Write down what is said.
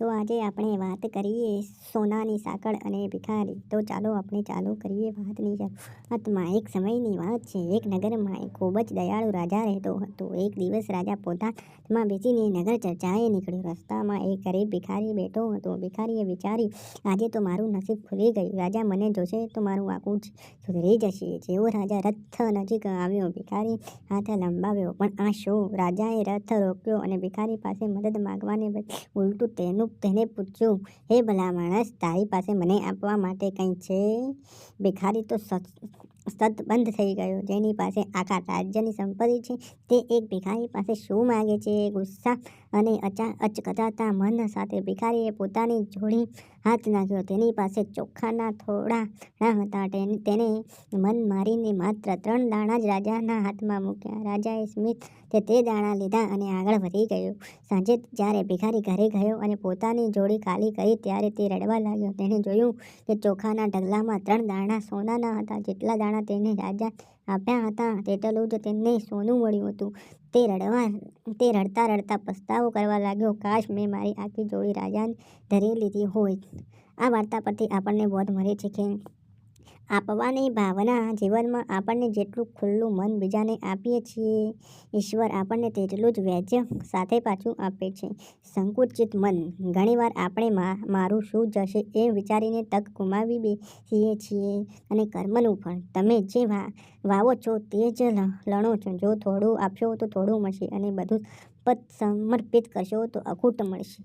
તો આજે આપણે વાત કરીએ સોનાની સાંકળ અને ભિખારી. તો ચાલો આપણે ચાલુ કરીએ વાતની શરૂઆતમાં એક સમયની વાત છે. એક નગરમાં એક ખૂબ જ દયાળુ રાજા રહેતો હતો. એક દિવસ રાજા પોતામાં બેસીને નગર ચર્ચાએ નીકળ્યો. રસ્તામાં એક ગરીબ ભિખારી બેઠો હતો. ભિખારીએ વિચાર્યું, આજે તો મારું નસીબ ખુલી ગયું. રાજા મને જોશે તો મારું આખું સુધરી જશે. જેવો રાજા રથ નજીક આવ્યો, ભિખારી હાથ લંબાવ્યો. પણ આ શું, રાજાએ રથ રોક્યો અને ભિખારી પાસે મદદ માગવાને ઉલટું તેનું તેને પૂછ્યું, હે ભલા માણસ, તારી પાસે મને આપવા માટે કંઈ છે? ભિખારી તો સત, સતબંધ થઈ ગયો. જેની પાસે આખા રાજ્યની સંપત્તિ છે, તે એક ભિખારી પાસે શું માગે છે? ગુસ્સા અને અચા અચકચાતા મન સાથે ભિખારીએ પોતાની જોડી હાથ નાખ્યો. તેની પાસે ચોખાના થોડા ના હતા. તેને મન મારીને માત્ર ત્રણ દાણા જ રાજાના હાથમાં મૂક્યા. રાજાએ સ્મિત તે તે દાણા લીધા અને આગળ વધી ગયો. સાંજે જ્યારે ભિખારી ઘરે ગયો અને પોતાની જોડી ખાલી કરી ત્યારે તે રડવા લાગ્યો. તેણે જોયું કે ચોખાના ઢગલામાં ત્રણ દાણા સોનાના હતા. જેટલા દાણા તેને રાજા આપ્યા હતા. તેટલું જ તેને સોનું મળ્યું હતું. તે રડવા, તે રડતા રડતા પસ્તાવો કરવા લાગ્યો. કાશ મેં મારી આખી જોડી રાજાને ધરી લીધી હોય. આ વાર્તા પરથી આપણને બોધ મળે છે કે આપવાની ભાવના જીવનમાં આપણને જેટલું ખુલ્લું મન બીજાને આપીએ છીએ, ઈશ્વર આપણને તેટલું જ વૈજ્ય સાથે પાછું આપે છે. સંકુચિત મન, ઘણીવાર આપણે મારું શું જશે એ વિચારીને તક ગુમાવી બેસીએ છીએ અને કર્મનું ફળ. તમે જે વાવો છો તે જ લણો છો. જો થોડું આપશો તો થોડું મળશે અને બધું પદ સમર્પિત કરશો તો અખૂટ મળશે.